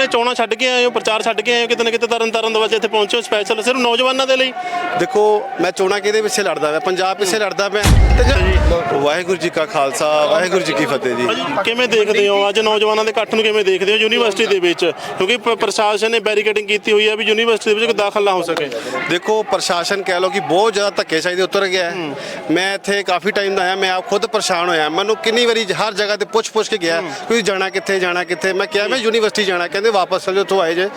ਆਪਣੇ ਚੋਣਾਂ ਛੱਡ ਕੇ ਆਏ ਹੋ ਪ੍ਰਚਾਰ ਛੱਡ ਕੇ ਆਏ ਹੋ ਕਿਤੇ ਨਾ ਕਿਤੇ ਤਰਨ ਤਾਰਨ ਦੇ ਵਿੱਚ ਇੱਥੇ ਪਹੁੰਚੇ ਹੋ ਸਪੈਸ਼ਲ ਸਿਰਫ ਨੌਜਵਾਨਾਂ ਦੇ ਲਈ? ਦੇਖੋ ਮੈਂ ਚੋਣਾਂ ਕਿਹਦੇ ਪਿੱਛੇ ਲੜਦਾ ਪਿਆ? ਪੰਜਾਬ ਪਿੱਛੇ ਲੜਦਾ ਪਿਆ। ਤੇ ਜੇ- ਵਾਹਿਗੁਰੂ ਜੀ ਕਾ ਖਾਲਸਾ ਵਾਹਿਗੁਰੂ ਜੀ ਕੀ ਫਤਿਹ ਜੀ। ਭਾਜੀ ਕਿਵੇਂ ਦੇਖਦੇ ਹੋ? ਅੱਜ ਨੌਜਵਾਨਾਂ ਦੇ ਇਕੱਠ ਨੂੰ ਕਿਵੇਂ ਦੇਖਦੇ ਹੋ ਯੂਨੀਵਰਸਿਟੀ ਦੇ ਵਿੱਚ? ਕਿਉਂਕਿ ਪ- ਪ੍ਰਸ਼ਾਸਨ ਨੇ ਬੈਰੀਕੇਡਿੰਗ ਕੀਤੀ ਹੋਈ ਹੈ ਵੀ ਯੂਨੀਵਰਸਿਟੀ ਦੇ ਵਿੱਚ ਕੋਈ ਦਾਖਲ ਨਾ ਹੋ ਸਕੇ। ਦੇਖੋ ਪ੍ਰਸ਼ਾਸਨ ਕਹਿ ਲਓ ਕਿ ਬਹੁਤ ਜ਼ਿਆਦਾ ਧੱਕੇਸ਼ਾਹੀ ਦੇ ਉਤਰ ਗਿਆ ਹੈ। ਮੈਂ ਇੱਥੇ ਕਾਫੀ ਟਾਈਮ ਦਾ ਆਇਆ ਮੈਂ ਆਪ ਖੁਦ ਪਰੇਸ਼ਾਨ ਹੋਇਆ। ਮੈਨੂੰ ਕਿੰਨੀ ਵਾਰੀ ਹਰ ਜਗ੍ਹਾ ਤੇ ਪੁੱਛ ਪੁੱਛ ਕੇ ਗਿਆ ਤੁਸੀਂ ਜਾਣਾ ਕਿੱਥੇ ਜਾਣਾ ਕਿੱਥੇ? ਮੈਂ ਕਿਹਾ ਮੈਂ ਯੂਨੀਵਰਸਿਟੀ ਜਾਣਾ ਕਹਿੰਦੇ ਵਾਪਸ ਚਲ ਜਾਓ ਉੱਥੋਂ ਆਏ ਜੇ।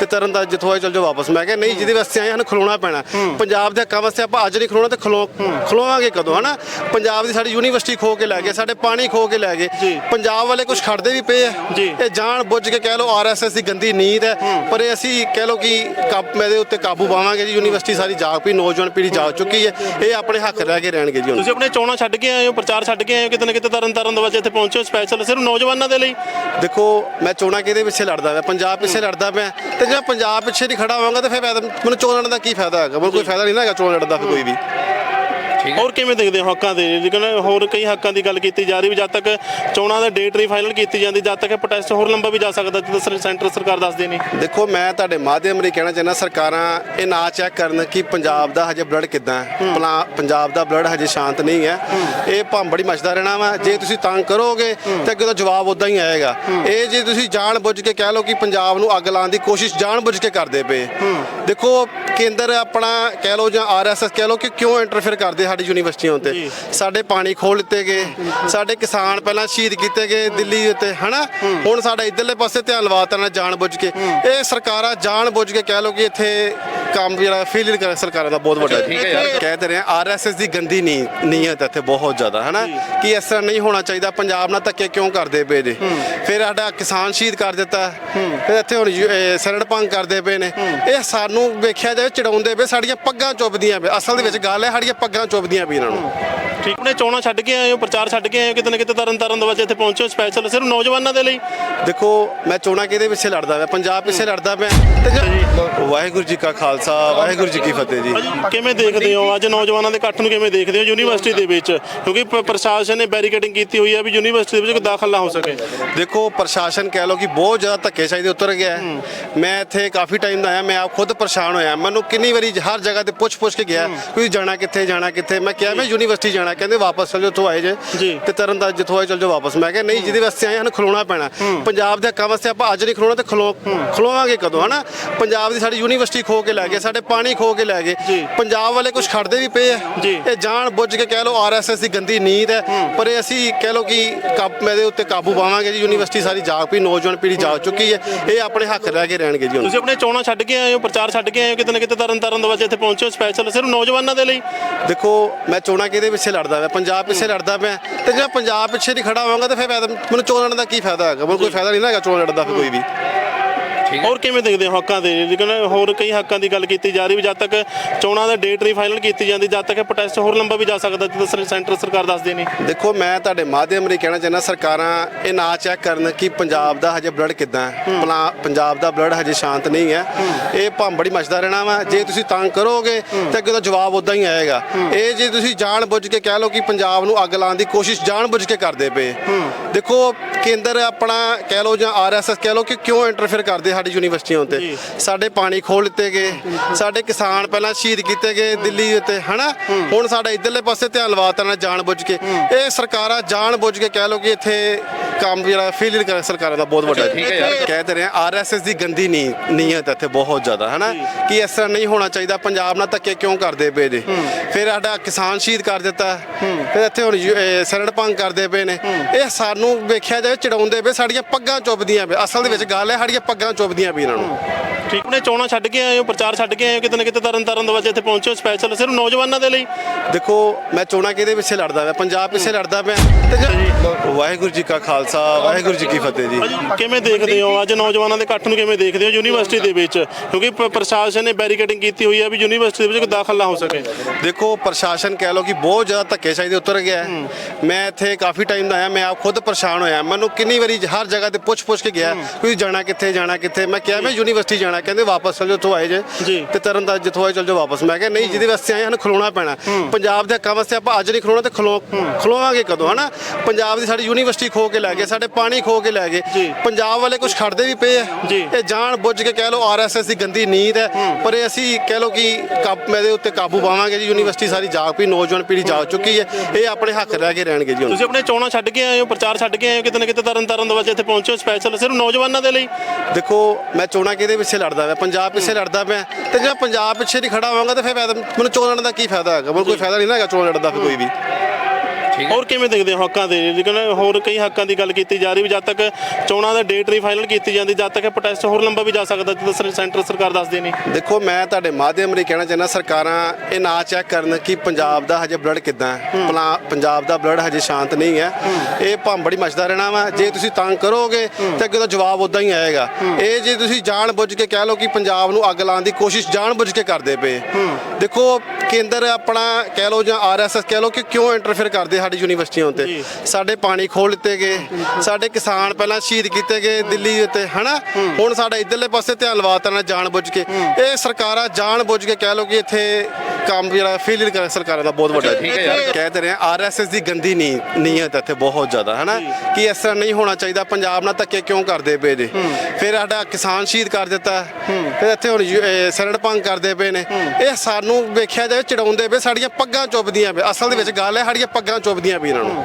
ਤੇ ਤਰਨ ਦਾ ਜਿੱਥੋਂ ਆਏ ਚਲ ਜਾਓ ਵਾਪਸ। ਮੈਂ ਕਿਹਾ ਨਹੀਂ ਜਿਹਦੇ ਵਾਸਤੇ ਆਏ ਹਨ ਖਲੋਣਾ ਪੈਣਾ। ਪੰਜਾਬ ਦੇ ਹੱਕਾਂ ਵਾਸਤੇ ਆਪਾਂ ਅੱਜ ਨਹੀਂ ਖਲੋਣਾ ਤੇ ਖਲੋ ਖਲੋਵਾਂਗੇ ਕਦੋਂ ਹਨਾ? ਪੰਜਾਬ ਦੀ ਸਾਡੀ ਯੂਨੀਵਰਸਿਟੀ ਖੋ ਕੇ ਲੈ ਗਏ ਸਾਡੇ ਪਾਣੀ ਖੋ ਕੇ ਲੈ। ਗਏ। ਪੰਜਾਬ ਵਾਲੇ ਕੁਝ ਖੜਦੇ ਵੀ ਪਏ ਆ। ਇਹ ਜਾਣ ਬੁੱਝ ਕੇ ਕਹਿ ਲਓ ਆਰਐਸਐਸ ਦੀ ਗੰਦੀ ਨੀਤ ਹੈ। ਪਰ ਇਹ ਅਸੀਂ ਕਹਿ ਲਓ ਕਿ ਕਾਬ- ਇਹਦੇ ਉੱਤੇ ਕਾਬੂ ਪਾਵਾਂਗੇ ਜੀ। ਯੂਨੀਵਰਸਿਟੀ ਸਾਰੀ ਜਾਗ ਪਈ ਨੌਜਵਾਨ ਪੀੜ੍ਹੀ ਜਾਗ ਚੁੱਕੀ ਹੈ। ਇਹ ਆਪਣੇ ਹੱਕ ਰਹਿ ਕੇ ਰਹਿਣਗੇ ਜੀ ਤੁਸੀਂ ਆਪਣੇ ਚੋਣਾਂ ਛੱਡ ਕੇ ਆਏ ਹੋ ਪ੍ਰਚਾਰ ਛੱਡ ਕੇ ਆਏ ਹੋ ਕਿਤੇ ਨਾ ਕਿਤੇ ਤਰਨ ਤਾਰਨ ਦੇ ਵਿੱਚ ਇੱਥੇ ਪਹੁੰਚੇ ਹੋ ਸਪੈਸ਼ਲ ਸਿਰਫ ਨੌਜਵਾਨਾਂ ਦੇ ਲਈ? ਦੇਖੋ ਮੈਂ ਚੋਣਾਂ ਕਿਹਦੇ ਪਿੱਛੇ ਲੜਦਾ ਪਿਆ, ਪੰਜਾਬ ਪਿੱਛੇ ਲੜਦਾ ਪਿਆ। ਤੇ ਜੇ ਮੈਂ ਪੰਜਾਬ ਪਿੱਛੇ ਨਹੀਂ ਖੜਾ ਹੋਵਾਂਗਾ, ਤੇ ਫਿਰ ਫਾਇਦਾ ਮੈਨੂੰ ਚੋਣ ਲੜਨ ਦਾ ਕੀ ਫਾਇਦਾ ਹੈਗਾ? ਮੈਨੂੰ ਕੋਈ ਫਾਇਦਾ ਨਹੀਂ ਨਾ ਹੈਗਾ ਚੋਣ ਲੜਨ ਦਾ ਫਿਰ ਕੋਈ ਵੀ। ਹੋਰ ਕਿਵੇਂ ਦੇਖਦੇ ਹੋ ਹੱਕਾਂ ਦੇ? ਲੇਕਿਨ ਹੋਰ ਕਈ ਹੱਕਾਂ ਦੀ ਗੱਲ ਕੀਤੀ ਜਾ ਰਹੀ ਵੀ ਜਦ ਤੱਕ ਚੋਣਾਂ ਦਾ ਡੇਟ ਨਹੀਂ ਫਾਈਨਲ ਕੀਤੀ ਜਾਂਦੀ ਜਦ ਤੱਕ ਇਹ ਪ੍ਰੋਟੈਸਟ ਹੋਰ ਲੰਬਾ ਵੀ ਜਾ ਸਕਦਾ ਜਿੱਦਾਂ ਸੈਂਟਰ ਸਰਕਾਰ ਦੱਸਦੀ ਨਹੀਂ। ਦੇਖੋ ਮੈਂ ਤੁਹਾਡੇ ਮਾਧਿਅਮ ਰਾਹੀਂ ਕਹਿਣਾ ਚਾਹੁੰਦਾ ਸਰਕਾਰਾਂ ਇਹ ਨਾ ਚੈੱਕ ਕਰਨ ਕਿ ਪੰਜਾਬ ਦਾ ਹਜੇ ਬਲੱਡ ਕਿਦਾਂ ਪੰਜਾਬ ਦਾ ਬਲੱਡ ਹਜੇ ਸ਼ਾਂਤ ਨਹੀਂ ਹੈ। ਇਹ ਭੰਬੜੀ ਮਚਦਾ ਰਹਿਣਾ ਵਾ। ਜੇ ਤੁਸੀਂ ਤੰਗ ਕਰੋਗੇ ਤੇ ਅੱਗੇ ਤੋਂ ਜਵਾਬ ਉਦਾਂ ਹੀ ਆਏਗਾ। ਇਹ ਜੇ ਤੁਸੀਂ ਜਾਣ ਬੁੱਝ ਕੇ ਕਹਿ ਲਓ ਕਿ ਪੰਜਾਬ ਨੂੰ ਅੱਗ ਲਾਉਣ ਦੀ ਕੋਸ਼ਿਸ਼ ਜਾਣ ਬੁੱਝ ਕੇ ਕਰਦੇ ਪਏ। ਦੇਖੋ ਕੇਂਦਰ ਆਪਣਾ ਕਹਿ ਲਓ ਜਾਂ ਆਰਐਸਐਸ ਕਹਿ ਲਓ ਕਿ ਕਿਉਂ ਇੰਟਰਫੇਅਰ ਕਰਦੇ ਸਾਡੀ ਯੂਨੀਵਰਸਿਟੀਆਂ ਉੱਤੇ। ਸਾਡੇ ਪਾਣੀ ਖੋਲ ਦਿੱਤੇ ਗਏ। ਸਾਡੇ ਕਿਸਾਨ ਪਹਿਲਾਂ ਸ਼ਹੀਦ ਕੀਤੇ ਗਏ ਦਿੱਲੀ ਉੱਤੇ ਹਨਾ? ਹੁਣ ਸਾਡਾ ਇਧਰਲੇ ਪਾਸੇ ਧਿਆਨ ਲਵਾਤਾ ਨਾ ਜਾਣ ਬੁੱਝ ਕੇ ਇਹ ਸਰਕਾਰਾਂ ਜਾਣ ਬੁੱਝ ਕੇ ਕਹਿ ਲਓ ਕਿ ਇੱਥੇ ਕੰਮ ਜਿਹੜਾ ਫੇਲਿਅਰ ਕਰ ਸਰਕਾਰਾਂ ਦਾ ਬਹੁਤ ਵੱਡਾ ਠੀਕ ਹੈ ਯਾਰ। ਕਹਿ ਤੇ ਰਹੇ ਆਰਐਸਐਸ ਦੀ ਗੰਦੀ ਨੀ ਨੀਅਤ ਇੱਥੇ ਬਹੁਤ ਜ਼ਿਆਦਾ ਹਨਾ? ਕਿ ਇਸ ਤਰ੍ਹਾਂ ਨਹੀਂ ਹੋਣਾ ਚਾਹੀਦਾ ਪੰਜਾਬ ਨਾਲ ਧੱਕੇ ਕਿਉਂ ਕਰਦੇ ਪਏ ਜੇ ਫਿਰ ਸਾਡਾ ਕਿਸਾਨ ਸ਼ਹੀਦ ਕਰ ਦਿੱਤਾ। ਫਿਰ ਇੱਥੇ ਹੁਣ ਸਰੜ ਭੰਗ ਕਰਦੇ ਪਏ ਨੇ। ਇਹ ਸਾਨੂੰ ਵੇਖਿਆ ਜਾਵੇ ਚੜਾਉਂਦੇ ਪਏ ਸਾਡੀਆਂ ਪੱਗਾਂ ਚੁੱਭਦੀਆਂ ਪਏ ਅਸਲ ਦੇ ਵਿੱਚ ਗੱਲ ਹੈ ਸਾਡੀਆਂ ਪੱਗਾਂ ਚੁੱਭਦੀਆਂ ਪਈ ਇਹਨਾਂ ਨੂੰ। ਠੀਕ। ਆਪਣੇ ਚੋਣਾਂ ਛੱਡ ਕੇ ਆਏ ਹੋ ਪ੍ਰਚਾਰ ਛੱਡ ਕੇ ਆਏ ਹੋ ਕਿਤੇ ਨਾ ਕਿਤੇ ਤਰਨ ਤਾਰਨ ਦੇ ਵਿੱਚ ਇੱਥੇ ਪਹੁੰਚੇ ਸਪੈਸ਼ਲ ਸਿਰਫ ਨੌਜਵਾਨਾਂ ਦੇ ਲਈ। ਦੇਖੋ ਮੈਂ ਚੋਣਾਂ ਕਿਹਦੇ ਪਿੱਛੇ ਲੜਦਾ ਪਿਆ? ਪੰਜਾਬ ਪਿੱਛੇ ਲੜਦਾ ਤੇ ਜੇ- ਵਾਹਿਗੁਰੂ ਜੀ ਕਾ ਖਾਲਸਾ ਵਾਹਿਗੁਰੂ ਜੀ ਕੀ ਫਤਿਹ ਜੀ। ਕਿਵੇਂ ਦੇਖਦੇ ਹੋ? ਅੱਜ ਨੌਜਵਾਨਾਂ ਦੇ ਇਕੱਠ ਨੂੰ ਕਿਵੇਂ ਦੇਖਦੇ ਹੋ ਯੂਨੀਵਰਸਿਟੀ ਦੇ ਵਿੱਚ? ਕਿਉਂਕਿ ਪ- ਪ੍ਰਸ਼ਾਸਨ ਨੇ ਬੈਰੀਕੇਡਿੰਗ ਕੀਤੀ ਹੋਈ ਹੈ ਵੀ ਯੂਨੀਵਰਸਿਟੀ ਦੇ ਵਿੱਚ ਕੋਈ ਦਾਖਲ ਨਾ ਹੋ ਸਕੇ। ਦੇਖੋ ਪ੍ਰਸ਼ਾਸਨ ਕਹਿ ਲਓ ਕਿ ਬਹੁਤ ਜ਼ਿਆਦਾ ਧੱਕੇਸ਼ਾਹੀ ਦੇ ਉਤਰ ਗਿਆ ਹੈ। ਮੈਂ ਇੱਥੇ ਕਾਫੀ ਟਾਈਮ ਦਾ ਆਇਆ ਮੈਂ ਆਪ ਖੁਦ ਪਰੇਸ਼ਾਨ ਹੋਇਆ। ਮੈਨੂੰ ਕਿੰਨੀ ਵਾਰੀ ਹਰ ਜਗ੍ਹਾ ਤੇ ਪੁੱਛ ਪੁੱਛ ਕੇ ਗਿਆ ਤੁਸੀਂ ਜਾਣਾ ਕਿੱਥੇ ਜਾਣਾ ਕਿੱਥੇ? ਮੈਂ ਕਿਹਾ ਮੈਂ ਯੂਨੀਵਰਸਿਟੀ ਜਾਣਾ ਕਹਿੰਦੇ ਵਾਪਸ ਚਲ ਜਾਓ ਉੱਥੋਂ ਆਏ ਜੇ। ਤੇ ਤਰਨ ਦਾ ਜਿੱਥੋਂ ਆਏ ਚਲ ਜਾਓ ਵਾਪਸ। ਮੈਂ ਕਿਹਾ ਨਹੀਂ ਜਿਹਦੇ ਵਾਸਤੇ ਆਏ ਹਨ ਖਲੋਣਾ ਪੈਣਾ। ਪੰਜਾਬ ਦੇ ਹੱਕਾਂ ਵਾਸਤੇ ਆਪਾਂ ਅੱਜ ਨਹੀਂ ਖਲੋਣਾ ਤੇ ਖਲੋ ਖਲੋਵਾਂਗੇ ਕਦੋਂ ਹਨਾ? ਪੰਜਾਬ ਦੀ ਸਾਡੀ ਯੂਨੀਵਰਸਿਟੀ ਖੋ ਕੇ ਲੈ ਗਏ ਸਾਡੇ ਪਾਣੀ ਖੋ ਕੇ ਲੈ। ਗਏ। ਪੰਜਾਬ ਵਾਲੇ ਕੁਝ ਖੜਦੇ ਵੀ ਪਏ ਆ। ਇਹ ਜਾਣ ਬੁੱਝ ਕੇ ਕਹਿ ਲਓ ਆਰਐਸਐਸ ਦੀ ਗੰਦੀ ਨੀਤ ਹੈ। ਪਰ ਇਹ ਅਸੀਂ ਕਹਿ ਲਓ ਕਿ ਇਹਦੇ ਉੱਤੇ ਕਾਬੂ ਪਾਵਾਂਗੇ ਜੀ। ਯੂਨੀਵਰਸਿਟੀ ਸਾਰੀ ਜਾਗ ਪਈ ਨੌਜਵਾਨ ਪੀੜ੍ਹੀ ਜਾਗ ਚੁੱਕੀ ਹੈ। ਇਹ ਆਪਣੇ ਹੱਕ ਰਹਿ ਕੇ ਰਹਿਣਗੇ ਜੀ ਤੁਸੀਂ ਆਪਣੇ ਚੋਣਾਂ ਛੱਡ ਕੇ ਆਏ ਹੋ ਪ੍ਰਚਾਰ ਛੱਡ ਕੇ ਆਏ ਹੋ ਕਿਤੇ ਨਾ ਕਿਤੇ ਤਰਨ ਤਾਰਨ ਦੇ ਵਿੱਚ ਇੱਥੇ ਪਹੁੰਚੇ ਸਪੈਸ਼ਲ ਸਿਰਫ ਨੌਜਵਾਨਾਂ ਦੇ ਲਈ। ਦੇਖੋ ਮੈਂ ਚੋਣਾਂ ਕਿਹਦੇ ਪਿੱਛੇ ਲੜਦਾ ਪਿਆ, ਪੰਜਾਬ ਪਿੱਛੇ ਲੜਦਾ ਪਿਆ। ਤੇ ਜੇ ਮੈਂ ਪੰਜਾਬ ਪਿੱਛੇ ਨਹੀਂ ਖੜਾ ਹੋਵਾਂਗਾ ਤੇ ਫਿਰ ਫਾਇਦਾ ਮੈਨੂੰ ਚੋਣ ਲੜਨ ਦਾ ਕੀ ਫਾਇਦਾ ਹੈਗਾ? ਮੈਨੂੰ ਕੋਈ ਫਾਇਦਾ ਨਹੀਂ ਨਾ ਹੈਗਾ ਚੋਣ ਲੜਦਾ ਫਿਰ ਕੋਈ ਵੀ। ਹੋਰ ਕਿਵੇਂ ਦੇਖਦੇ ਹੋ ਹੱਕਾਂ ਦੇ? ਲੇਕਿਨ ਹੋਰ ਕਈ ਹੱਕਾਂ ਦੀ ਗੱਲ ਕੀਤੀ ਜਾ ਰਹੀ ਵੀ ਜਦ ਤੱਕ ਚੋਣਾਂ ਦਾ ਡੇਟ ਨਹੀਂ ਫਾਈਨਲ ਕੀਤੀ ਜਾਂਦੀ ਜਦ ਤੱਕ ਇਹ ਪ੍ਰੋਟੈਸਟ ਹੋਰ ਲੰਬਾ ਵੀ ਜਾ ਸਕਦਾ ਜਿੱਦਾਂ ਸੈਂਟਰ ਸਰਕਾਰ ਦੱਸਦੀ ਨਹੀਂ। ਦੇਖੋ ਮੈਂ ਤੁਹਾਡੇ ਮਾਧਿਅਮ ਰਾਹੀਂ ਕਹਿਣਾ ਚਾਹੁੰਦਾ ਸਰਕਾਰਾਂ ਇਹ ਨਾ ਚੈੱਕ ਕਰਨ ਕਿ ਪੰਜਾਬ ਦਾ ਹਜੇ ਬਲੱਡ ਕਿਦਾਂ ਹੈ। ਪੰਜਾਬ ਦਾ ਬਲੱਡ ਹਜੇ ਸ਼ਾਂਤ ਨਹੀਂ ਹੈ। ਇਹ ਭੰਬੜੀ ਮਚਦਾ ਰਹਿਣਾ ਵਾ। ਜੇ ਤੁਸੀਂ ਤੰਗ ਕਰੋਗੇ ਤੇ ਅੱਗੇ ਜਵਾਬ ਉਦਾਂ ਹੀ ਆਏਗਾ। ਇਹ ਜੇ ਤੁਸੀਂ ਜਾਣ ਬੁੱਝ ਕੇ ਕਹਿ ਲਓ ਕਿ ਪੰਜਾਬ ਨੂੰ ਅੱਗ ਲਾਉਣ ਦੀ ਕੋਸ਼ਿਸ਼ ਜਾਣ ਬੁੱਝ ਕੇ ਕਰਦੇ ਪਏ। ਦੇਖੋ ਕੇਂਦਰ ਆਪਣਾ ਕਹਿ ਲਓ ਜਾਂ ਆਰਐਸਐਸ ਕਹਿ ਲਓ ਕਿ ਕਿਉਂ ਇੰਟਰਫੇਅਰ ਕਰਦੇ ਸਾਡੀ ਯੂਨੀਵਰਸਿਟੀਆਂ ਉੱਤੇ। ਸਾਡੇ ਪਾਣੀ ਖੋਲ ਦਿੱਤੇ ਗਏ। ਸਾਡੇ ਕਿਸਾਨ ਪਹਿਲਾਂ ਸ਼ਹੀਦ ਕੀਤੇ ਗਏ ਦਿੱਲੀ ਉੱਤੇ ਹਨਾ? ਹੁਣ ਸਾਡਾ ਇਧਰਲੇ ਪਾਸੇ ਧਿਆਨ ਲਵਾਤਾ ਨਾ ਜਾਣ ਬੁੱਝ ਕੇ ਇਹ ਸਰਕਾਰਾਂ ਜਾਣ ਬੁੱਝ ਕੇ ਕਹਿ ਲਓ ਕਿ ਇੱਥੇ ਕੰਮ ਜਿਹੜਾ ਫੇਲਿਅਰ ਕਰ ਸਰਕਾਰਾਂ ਦਾ ਬਹੁਤ ਵੱਡਾ ਠੀਕ ਹੈ ਯਾਰ। ਕਹਿ ਤੇ ਰਹੇ ਆਰਐਸਐਸ ਦੀ ਗੰਦੀ ਨੀ ਨੀਅਤ ਇੱਥੇ ਬਹੁਤ ਜ਼ਿਆਦਾ ਹਨਾ? ਕਿ ਇਸ ਤਰ੍ਹਾਂ ਨਹੀਂ ਹੋਣਾ ਚਾਹੀਦਾ ਪੰਜਾਬ ਨਾਲ ਧੱਕੇ ਕਿਉਂ ਕਰਦੇ ਪਏ ਜੇ ਫਿਰ ਸਾਡਾ ਕਿਸਾਨ ਸ਼ਹੀਦ ਕਰ ਦਿੱਤਾ। ਫਿਰ ਇੱਥੇ ਹੁਣ ਸਰੜ ਭੰਗ ਕਰਦੇ ਪਏ ਨੇ। ਇਹ ਸਾਨੂੰ ਵੇਖਿਆ ਜਾਵੇ ਚੜਾਉਂਦੇ ਪਏ ਸਾਡੀਆਂ ਪੱਗਾਂ ਚੁੱਭਦੀਆਂ ਪਏ। ਅਸਲ ਦੇ ਵਿੱਚ ਗੱਲ ਹੈ ਸਾਡੀਆਂ ਪੱਗਾਂ ਚੁੱਭਦੀਆਂ ਪਈ ਇਹਨਾਂ ਨੂੰ। ਠੀਕ ਆਪਣੇ ਚੋਣਾਂ ਛੱਡ ਕੇ ਆਏ ਹੋ ਪ੍ਰਚਾਰ ਛੱਡ ਕੇ ਆਏ ਹੋ ਕਿਤੇ ਨਾ ਕਿਤੇ ਤਰਨ ਤਾਰਨ ਦੇ ਵਿੱਚ ਇੱਥੇ ਪਹੁੰਚੇ ਹੋ ਸਪੈਸ਼ਲ ਸਿਰਫ ਨੌਜਵਾਨਾਂ ਦੇ ਲਈ? ਦੇਖੋ ਮੈਂ ਚੋਣਾਂ ਕਿਹਦੇ ਪਿੱਛੇ ਲੜਦਾ ਪਿਆ? ਪੰਜਾਬ ਪਿੱਛੇ ਲੜਦਾ ਪਿਆ। ਤੇ ਜੇ- ਵਾਹਿਗੁਰੂ ਜੀ ਕਾ ਖਾਲਸਾ ਵਾਹਿਗੁਰੂ ਜੀ ਕੀ ਫਤਿਹ ਜੀ। ਭਾਜੀ ਕਿਵੇਂ ਦੇਖਦੇ ਹੋ? ਅੱਜ ਨੌਜਵਾਨਾਂ ਦੇ ਇਕੱਠ ਨੂੰ ਕਿਵੇਂ ਦੇਖਦੇ ਹੋ ਯੂਨੀਵਰਸਿਟੀ ਦੇ ਵਿੱਚ? ਕਿਉਂਕਿ ਪ- ਪ੍ਰਸ਼ਾਸਨ ਨੇ ਬੈਰੀਕੇਡਿੰਗ ਕੀਤੀ ਹੋਈ ਹੈ ਵੀ ਯੂਨੀਵਰਸਿਟੀ ਦੇ ਵਿੱਚ ਕੋਈ ਦਾਖਲ ਨਾ ਹੋ ਸਕੇ। ਦੇਖੋ ਪ੍ਰਸ਼ਾਸਨ ਕਹਿ ਲਓ ਕਿ ਬਹੁਤ ਜ਼ਿਆਦਾ ਧੱਕੇਸ਼ਾਹੀ ਦੇ ਉਤਰ ਗਿਆ ਹੈ। ਮੈਂ ਇੱਥੇ ਕਾਫੀ ਟਾਈਮ ਦਾ ਆਇਆ ਮੈਂ ਆਪ ਖੁਦ ਪਰੇਸ਼ਾਨ ਹੋਇਆ। ਮੈਨੂੰ ਕਿੰਨੀ ਵਾਰੀ ਹਰ ਜਗ੍ਹਾ ਤੇ ਪੁੱਛ ਪੁੱਛ ਕੇ ਗਿਆ ਤੁਸੀਂ ਜਾਣਾ ਕਿੱਥੇ ਜਾਣਾ ਕਿੱਥੇ? ਮੈਂ ਕਿਹਾ ਮੈਂ ਯੂਨੀਵਰਸਿਟੀ ਜਾਣਾ ਜਾਣਾ ਕਹਿੰਦੇ ਵਾਪਸ ਚਲ ਜਾਓ ਉੱਥੋਂ ਆਏ ਜੇ। ਜੀ। ਤੇ ਤਰਨ ਦਾ ਜਿੱਥੋਂ ਆਏ ਚਲ ਜਾਓ ਵਾਪਸ। ਮੈਂ ਕਿਹਾ ਨਹੀਂ ਜਿਹਦੇ ਵਾਸਤੇ ਆਏ ਹਨ ਖਲੋਣਾ ਪੈਣਾ। ਪੰਜਾਬ ਦੇ ਹੱਕਾਂ ਵਾਸਤੇ ਆਪਾਂ ਅੱਜ ਨਹੀਂ ਖਲੋਣਾ ਤੇ ਖਲੋ ਖਲੋਵਾਂਗੇ ਕਦੋਂ ਹਨਾ? ਪੰਜਾਬ ਦੀ ਸਾਡੀ ਯੂਨੀਵਰਸਿਟੀ ਖੋ ਕੇ ਲੈ ਗਏ ਸਾਡੇ ਪਾਣੀ ਖੋ ਕੇ ਲੈ ਗਏ। ਜੀ। ਪੰਜਾਬ ਵਾਲੇ ਕੁਝ ਖੜਦੇ ਵੀ ਪਏ ਆ। ਜੀ। ਇਹ ਜਾਣ ਬੁੱਝ ਕੇ ਕਹਿ ਲਓ ਆਰਐਸਐਸ ਦੀ ਗੰਦੀ ਨੀਤ ਹੈ। ਪਰ ਇਹ ਅਸੀਂ ਕਹਿ ਲਓ ਕਿ ਕਾਬੂ ਇਹਦੇ ਉੱਤੇ ਕਾਬੂ ਪਾਵਾਂਗੇ ਜੀ। ਯੂਨੀਵਰਸਿਟੀ ਸਾਰੀ ਜਾਗ ਪਈ ਨੌਜਵਾਨ ਪੀੜ੍ਹੀ ਜਾਗ ਚੁੱਕੀ ਹੈ। ਇਹ ਆਪਣੇ ਹੱਕ ਰਹਿ ਕੇ ਰਹਿਣਗੇ ਜੀ ਹੁਣ। ਤੁਸੀਂ ਆਪਣੇ ਚੋਣਾਂ ਛੱਡ ਕੇ ਆਏ ਹੋ ਪ੍ਰਚਾਰ ਛੱਡ ਕੇ ਆਏ ਹੋ ਕਿਤੇ ਨਾ ਕਿਤੇ ਤਰਨ ਤਾਰਨ ਦੇ ਵਿੱਚ ਇੱਥੇ ਪਹੁੰਚੇ ਹੋ ਸਪੈਸ਼ਲ ਸਿਰਫ ਨੌਜਵਾਨਾਂ ਦੇ ਲਈ। ਦੇਖੋ ਮੈਂ ਚੋਣਾਂ ਕਿਹਦੇ ਪਿੱਛੇ ਲੜਦਾ ਪਿਆ, ਪੰਜਾਬ ਪਿੱਛੇ ਲੜਦਾ ਪਿਆ। ਤੇ ਜੇ ਮੈਂ ਪੰਜਾਬ ਪਿੱਛੇ ਨਹੀਂ ਖੜਾ ਹੋਵਾਂਗਾ ਤੇ ਫਿਰ ਫਾਇਦਾ, ਮੈਨੂੰ ਚੋਣ ਲੜਨ ਦਾ ਕੀ ਫਾਇਦਾ ਹੈਗਾ? ਮੈਨੂੰ ਕੋਈ ਫਾਇਦਾ ਨਹੀਂ ਨਾ ਹੈਗਾ ਚੋਣ ਲੜਨ ਦਾ ਫਿਰ ਕੋਈ ਵੀ। ਹੋਰ ਕਿਵੇਂ ਦੇਖਦੇ ਹੋ ਹੱਕਾਂ ਦੇ? ਲੇਕਿਨ ਹੋਰ ਕਈ ਹੱਕਾਂ ਦੀ ਗੱਲ ਕੀਤੀ ਜਾ ਰਹੀ ਵੀ ਜਦ ਤੱਕ ਚੋਣਾਂ ਦਾ ਡੇਟ ਨਹੀਂ ਫਾਈਨਲ ਕੀਤੀ ਜਾਂਦੀ ਜਦ ਤੱਕ ਪ੍ਰੋਟੈਸਟ ਹੋਰ ਲੰਬਾ ਵੀ ਜਾ ਸਕਦਾ ਜਦੋਂ ਸੈਂਟਰ ਸਰਕਾਰ ਦੱਸਦੀ ਨਹੀਂ। ਦੇਖੋ ਮੈਂ ਤੁਹਾਡੇ ਮਾਧਿਅਮ ਰਾਹੀਂ ਕਹਿਣਾ ਚਾਹੁੰਦਾ ਸਰਕਾਰਾਂ ਇਹ ਨਾ ਚੈੱਕ ਕਰਨ ਕਿ ਪੰਜਾਬ ਦਾ ਹਜੇ ਬਲੱਡ ਕਿੱਦਾਂ ਹੈ। ਪੰਜਾਬ ਦਾ ਬਲੱਡ ਹਜੇ ਸ਼ਾਂਤ ਨਹੀਂ ਹੈ। ਇਹ ਭੰਬੜੀ ਮਚਦਾ ਰਹਿਣਾ ਵਾ ਜੇ ਤੁਸੀਂ ਤੰਗ ਕਰੋਗੇ ਤੇ ਅੱਗੇ ਦਾ ਜਵਾਬ ਉਦਾਂ ਹੀ ਆਏਗਾ। ਇਹ ਜੇ ਤੁਸੀਂ ਜਾਣ ਬੁੱਝ ਕੇ ਕਹਿ ਲਓ ਕਿ ਪੰਜਾਬ ਨੂੰ ਅੱਗ ਲਾਉਣ ਦੀ ਕੋਸ਼ਿਸ਼ ਜਾਣ ਬੁੱਝ ਕੇ ਕਰਦੇ ਪਏ ਦੇਖੋ ਕੇਂਦਰ ਆਪਣਾ ਕਹਿ ਲਓ ਜਾਂ ਆਰਐਸਐਸ ਕਹਿ ਲਓ ਕਿ ਕਿਉਂ ਇੰਟਰਫੇਅਰ ਕਰਦੇ ਸਾਡੀ ਯੂਨੀਵਰਸਿਟੀਆਂ ਉੱਤੇ। ਸਾਡੇ ਪਾਣੀ ਖੋਲ ਦਿੱਤੇ ਗਏ। ਸਾਡੇ ਕਿਸਾਨ ਪਹਿਲਾਂ ਸ਼ਹੀਦ ਕੀਤੇ ਗਏ ਦਿੱਲੀ ਉੱਤੇ ਹਨਾ? ਹੁਣ ਸਾਡਾ ਇਧਰਲੇ ਪਾਸੇ ਧਿਆਨ ਲਵਾਤਾ ਨਾ ਜਾਣ ਬੁੱਝ ਕੇ ਇਹ ਸਰਕਾਰਾਂ ਜਾਣ ਬੁੱਝ ਕੇ ਕਹਿ ਲਓ ਕਿ ਇੱਥੇ ਕੰਮ ਜਿਹੜਾ ਫੇਲਿਅਰ ਕਰ ਸਰਕਾਰਾਂ ਦਾ ਬਹੁਤ ਵੱਡਾ ਠੀਕ ਹੈ ਯਾਰ। ਕਹਿ ਤੇ ਰਹੇ ਆਰਐਸਐਸ ਦੀ ਗੰਦੀ ਨੀ ਨੀਅਤ ਇੱਥੇ ਬਹੁਤ ਜ਼ਿਆਦਾ ਹਨਾ? ਕਿ ਇਸ ਤਰ੍ਹਾਂ ਨਹੀਂ ਹੋਣਾ ਚਾਹੀਦਾ ਪੰਜਾਬ ਨਾਲ ਧੱਕੇ ਕਿਉਂ ਕਰਦੇ ਪਏ ਜੇ? ਫਿਰ ਸਾਡਾ ਕਿਸਾਨ ਸ਼ਹੀਦ ਕਰ ਦਿੱਤਾ। ਫਿਰ ਇੱਥੇ ਹੁਣ ਯੂ- ਇਹ ਸਰੜ ਭੰਗ ਕਰਦੇ ਪਏ ਨੇ। ਇਹ ਸਾਨੂੰ ਵੇਖਿਆ ਜਾਵੇ ਚੜਾਉਂਦੇ ਪਏ ਸਾਡੀਆਂ ਪੱਗਾਂ ਚੁੱਭਦੀਆਂ ਪਏ। ਅਸਲ ਦੇ ਵਿੱਚ ਗੱਲ ਹੈ ਸਾਡੀਆਂ ਪੱਗਾਂ ਚੁੱਭਦੀਆਂ ਪਈ ਇਹਨਾਂ ਨੂੰ।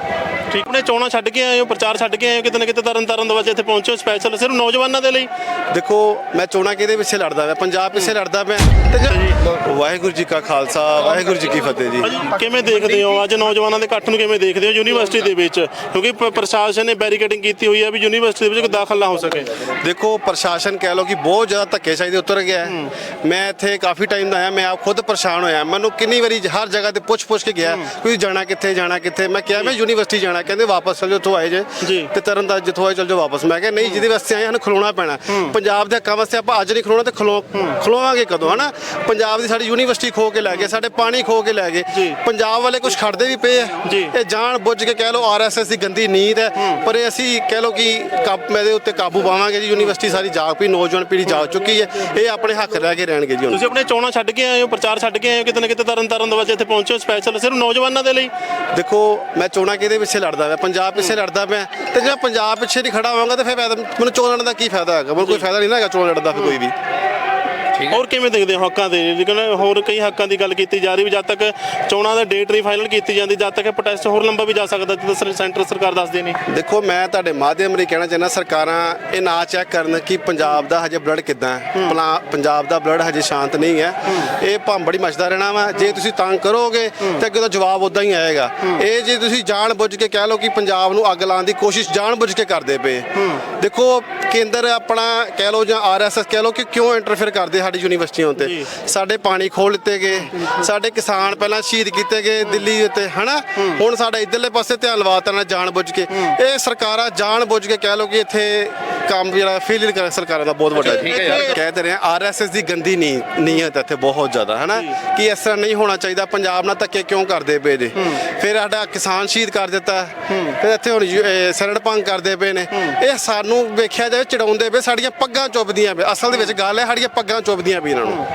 ਠੀਕ। ਆਪਣੇ ਚੋਣਾਂ ਛੱਡ ਕੇ ਆਏ ਹੋ ਪ੍ਰਚਾਰ ਛੱਡ ਕੇ ਆਏ ਹੋ ਕਿਤੇ ਨਾ ਕਿਤੇ ਤਰਨ ਤਾਰਨ ਦੇ ਵਿੱਚ ਇੱਥੇ ਪਹੁੰਚੇ ਸਪੈਸ਼ਲ ਸਿਰਫ ਨੌਜਵਾਨਾਂ ਦੇ ਲਈ। ਦੇਖੋ ਮੈਂ ਚੋਣਾਂ ਕਿਹਦੇ ਪਿੱਛੇ ਲੜਦਾ ਪਿਆ? ਪੰਜਾਬ ਪਿੱਛੇ ਲੜਦਾ ਜੇ- ਵਾਹਿਗੁਰੂ ਜੀ ਕਾ ਖਾਲਸਾ ਵਾਹਿਗੁਰੂ ਜੀ ਕੀ ਫਤਿਹ ਜੀ। ਕਿਵੇਂ ਦੇਖਦੇ ਹੋ? ਅੱਜ ਨੌਜਵਾਨਾਂ ਦੇ ਇਕੱਠ ਨੂੰ ਕਿਵੇਂ ਦੇਖਦੇ ਹੋ ਯੂਨੀਵਰਸਿਟੀ ਦੇ ਵਿੱਚ? ਕਿਉਂਕਿ ਪ- ਪ੍ਰਸ਼ਾਸਨ ਨੇ ਬੈਰੀਕੇਡਿੰਗ ਕੀਤੀ ਹੋਈ ਹੈ ਵੀ ਯੂਨੀਵਰਸਿਟੀ ਦੇ ਵਿੱਚ ਕੋਈ ਦਾਖਲ ਨਾ ਹੋ ਸਕੇ। ਦੇਖੋ ਪ੍ਰਸ਼ਾਸਨ ਕਹਿ ਲਓ ਕਿ ਬਹੁਤ ਜ਼ਿਆਦਾ ਧੱਕੇਸ਼ਾਹੀ ਦੇ ਉਤਰ ਗਿਆ ਹੈ। ਮੈਂ ਇੱਥੇ ਕਾਫੀ ਟਾਈਮ ਦਾ ਆਇਆ ਮੈਂ ਆਪ ਖੁਦ ਪਰੇਸ਼ਾਨ ਹੋਇਆ। ਮੈਨੂੰ ਕਿੰਨੀ ਵਾਰੀ ਹਰ ਜਗ੍ਹਾ ਤੇ ਪੁੱਛ ਪੁੱਛ ਕੇ ਗਿਆ ਕੋਈ ਜਾਣਾ ਕਿੱਥੇ ਜਾਣਾ ਕਿੱਥੇ? ਮੈਂ ਕਿਹਾ ਮੈਂ ਯੂਨੀਵਰਸਿਟੀ ਜਾਣਾ ਕਹਿੰਦੇ ਵਾਪਸ ਚਲ ਜਾਓ ਉੱਥੋਂ ਆਏ ਜੇ। ਤੇ ਤਰਨ ਦਾ ਜਿੱਥੋਂ ਆਏ ਚਲ ਜਾਓ ਵਾਪਸ। ਮੈਂ ਕਿਹਾ ਨਹੀਂ ਜਿਹਦੇ ਵਾਸਤੇ ਆਏ ਹਨ ਖਲੋਣਾ ਪੈਣਾ। ਪੰਜਾਬ ਦੇ ਹੱਕਾਂ ਵਾਸਤੇ ਆਪਾਂ ਅੱਜ ਨਹੀਂ ਖਲੋਣਾ ਤੇ ਖਲੋ ਖਲੋਵਾਂਗੇ ਕਦੋਂ ਹਨਾ? ਪੰਜਾਬ ਦੀ ਸਾਡੀ ਯੂਨੀਵਰਸਿਟੀ ਖੋ ਕੇ ਲੈ ਗਏ ਸਾਡੇ ਪਾਣੀ ਖੋ ਕੇ ਲੈ। ਗਏ। ਪੰਜਾਬ ਵਾਲੇ ਕੁਝ ਖੜਦੇ ਵੀ ਪਏ ਆ। ਇਹ ਜਾਣ ਬੁੱਝ ਕੇ ਕਹਿ ਲਓ ਆਰਐਸਐਸ ਦੀ ਗੰਦੀ ਨੀਤ ਹੈ। ਪਰ ਇਹ ਅਸੀਂ ਕਹਿ ਲਓ ਕਿ ਕਾਬੂ ਇਹਦੇ ਉੱਤੇ ਕਾਬੂ ਪਾਵਾਂਗੇ ਜੀ। ਯੂਨੀਵਰਸਿਟੀ ਸਾਰੀ ਜਾਗ ਪਈ ਨੌਜਵਾਨ ਪੀੜ੍ਹੀ ਜਾਗ ਚੁੱਕੀ ਹੈ। ਇਹ ਆਪਣੇ ਹੱਕ ਰਹਿ ਕੇ ਰਹਿਣਗੇ ਜੀ ਤੁਸੀਂ ਆਪਣੇ ਚੋਣਾਂ ਛੱਡ ਕੇ ਆਏ ਹੋ ਪ੍ਰਚਾਰ ਛੱਡ ਕੇ ਆਏ ਹੋ ਕਿਤੇ ਨਾ ਕਿਤੇ ਤਰਨ ਤਾਰਨ ਦੇ ਵਿੱਚ ਇੱਥੇ ਪਹੁੰਚੇ ਹੋ ਸਪੈਸ਼ਲ ਸਿਰਫ ਨੌਜਵਾਨਾਂ ਦੇ ਲਈ? ਦੇਖੋ ਮੈਂ ਚੋਣਾਂ ਕਿਹਦੇ ਪਿੱਛੇ ਲੜਦਾ ਪਿਆ, ਪੰਜਾਬ ਪਿੱਛੇ ਲੜਦਾ ਪਿਆ ਤੇ ਜੇ ਮੈਂ ਪੰਜਾਬ ਪਿੱਛੇ ਨਹੀਂ ਖੜਾ ਹੋਵਾਂਗਾ ਤੇ ਫਿਰ ਫਾਇਦਾ ਮੈਨੂੰ ਚੋਣ ਲੜਨ ਦਾ ਕੀ ਫਾਇਦਾ ਹੈਗਾ? ਮੈਨੂੰ ਕੋਈ ਫਾਇਦਾ ਨਹੀਂ ਨਾ ਹੈਗਾ ਚੋਣ ਲੜਨ ਦਾ ਫਿਰ ਕੋਈ ਵੀ। ਹੋਰ ਕਿਵੇਂ ਦੇਖਦੇ ਹੋ ਹੱਕਾਂ ਦੇ? ਲੇਕਿਨ ਹੋਰ ਕਈ ਹੱਕਾਂ ਦੀ ਗੱਲ ਕੀਤੀ ਜਾ ਰਹੀ ਵੀ ਜਦ ਤੱਕ ਚੋਣਾਂ ਦਾ ਡੇਟ ਨਹੀਂ ਫਾਈਨਲ ਕੀਤੀ ਜਾਂਦੀ ਜਦ ਤੱਕ ਪ੍ਰੋਟੈਸਟ ਹੋਰ ਲੰਬਾ ਵੀ ਜਾ ਸਕਦਾ ਜਦੋਂ ਸੈਂਟਰ ਸਰਕਾਰ ਦੱਸਦੀ ਨਹੀਂ। ਦੇਖੋ ਮੈਂ ਤੁਹਾਡੇ ਮਾਧਿਅਮ ਰਾਹੀਂ ਕਹਿਣਾ ਚਾਹੁੰਦਾ ਸਰਕਾਰਾਂ ਇਹ ਨਾ ਚੈੱਕ ਕਰਨ ਕਿ ਪੰਜਾਬ ਦਾ ਹਜੇ ਬਲੱਡ ਕਿੱਦਾਂ ਹੈ। ਪੰਜਾਬ ਦਾ ਬਲੱਡ ਹਜੇ ਸ਼ਾਂਤ ਨਹੀਂ ਹੈ। ਇਹ ਭੰਬੜੀ ਮਚਦਾ ਰਹਿਣਾ ਵਾ। ਜੇ ਤੁਸੀਂ ਤੰਗ ਕਰੋਗੇ ਤੇ ਅੱਗੇ ਦਾ ਜਵਾਬ ਉਦਾਂ ਹੀ ਆਏਗਾ। ਇਹ ਜੇ ਤੁਸੀਂ ਜਾਣ ਬੁੱਝ ਕੇ ਕਹਿ ਲਓ ਕਿ ਪੰਜਾਬ ਨੂੰ ਅੱਗ ਲਾਉਣ ਦੀ ਕੋਸ਼ਿਸ਼ ਜਾਣ ਬੁੱਝ ਕੇ ਕਰਦੇ ਪਏ। ਦੇਖੋ ਕੇਂਦਰ ਆਪਣਾ ਕਹਿ ਲਓ ਜਾਂ ਆਰਐਸਐਸ ਕਹਿ ਲਓ ਕਿ ਕਿਉਂ ਇੰਟਰਫੇਅਰ ਕਰਦੇ ਸਾਡੀ ਯੂਨੀਵਰਸਿਟੀਆਂ ਉੱਤੇ। ਸਾਡੇ ਪਾਣੀ ਖੋਲ ਦਿੱਤੇ ਗਏ। ਸਾਡੇ ਕਿਸਾਨ ਪਹਿਲਾਂ ਸ਼ਹੀਦ ਕੀਤੇ ਗਏ ਦਿੱਲੀ ਉੱਤੇ ਹਨਾ? ਹੁਣ ਸਾਡਾ ਇਧਰਲੇ ਪਾਸੇ ਧਿਆਨ ਲਵਾਤਾ ਨਾ ਜਾਣ ਬੁੱਝ ਕੇ। ਇਹ ਸਰਕਾਰਾਂ ਜਾਣ ਬੁੱਝ ਕੇ ਕਹਿ ਲਓ ਕਿ ਇੱਥੇ ਕੰਮ ਜਿਹੜਾ ਫੇਲਿਅਰ ਕਰ ਸਰਕਾਰਾਂ ਦਾ ਬਹੁਤ ਵੱਡਾ ਠੀਕ ਹੈ ਯਾਰ। ਕਹਿ ਤੇ ਰਹੇ ਆਰਐਸਐਸ ਦੀ ਗੰਦੀ ਨੀ ਨੀਅਤ ਇੱਥੇ ਬਹੁਤ ਜ਼ਿਆਦਾ ਹਨਾ? ਕਿ ਇਸ ਤਰ੍ਹਾਂ ਨਹੀਂ ਹੋਣਾ ਚਾਹੀਦਾ ਪੰਜਾਬ ਨਾਲ ਧੱਕੇ ਕਿਉਂ ਕਰਦੇ ਪਏ ਜੇ ਫਿਰ ਸਾਡਾ ਕਿਸਾਨ ਸ਼ਹੀਦ ਕਰ ਦਿੱਤਾ। ਫਿਰ ਇੱਥੇ ਹੁਣ ਸਰੜ ਭੰਗ ਕਰਦੇ ਪਏ ਨੇ। ਇਹ ਸਾਨੂੰ ਵੇਖਿਆ ਜਾਵੇ ਚੜਾਉਂਦੇ ਪਏ ਸਾਡੀਆਂ ਪੱਗਾਂ ਚੁੱਭਦੀਆਂ ਪਏ ਅਸਲ ਦੇ ਵਿੱਚ ਗੱਲ ਹੈ ਸਾਡੀਆਂ ਪੱਗਾਂ ਚੁੱਭਦੀਆਂ ਪਈ ਇਹਨਾਂ ਨੂੰ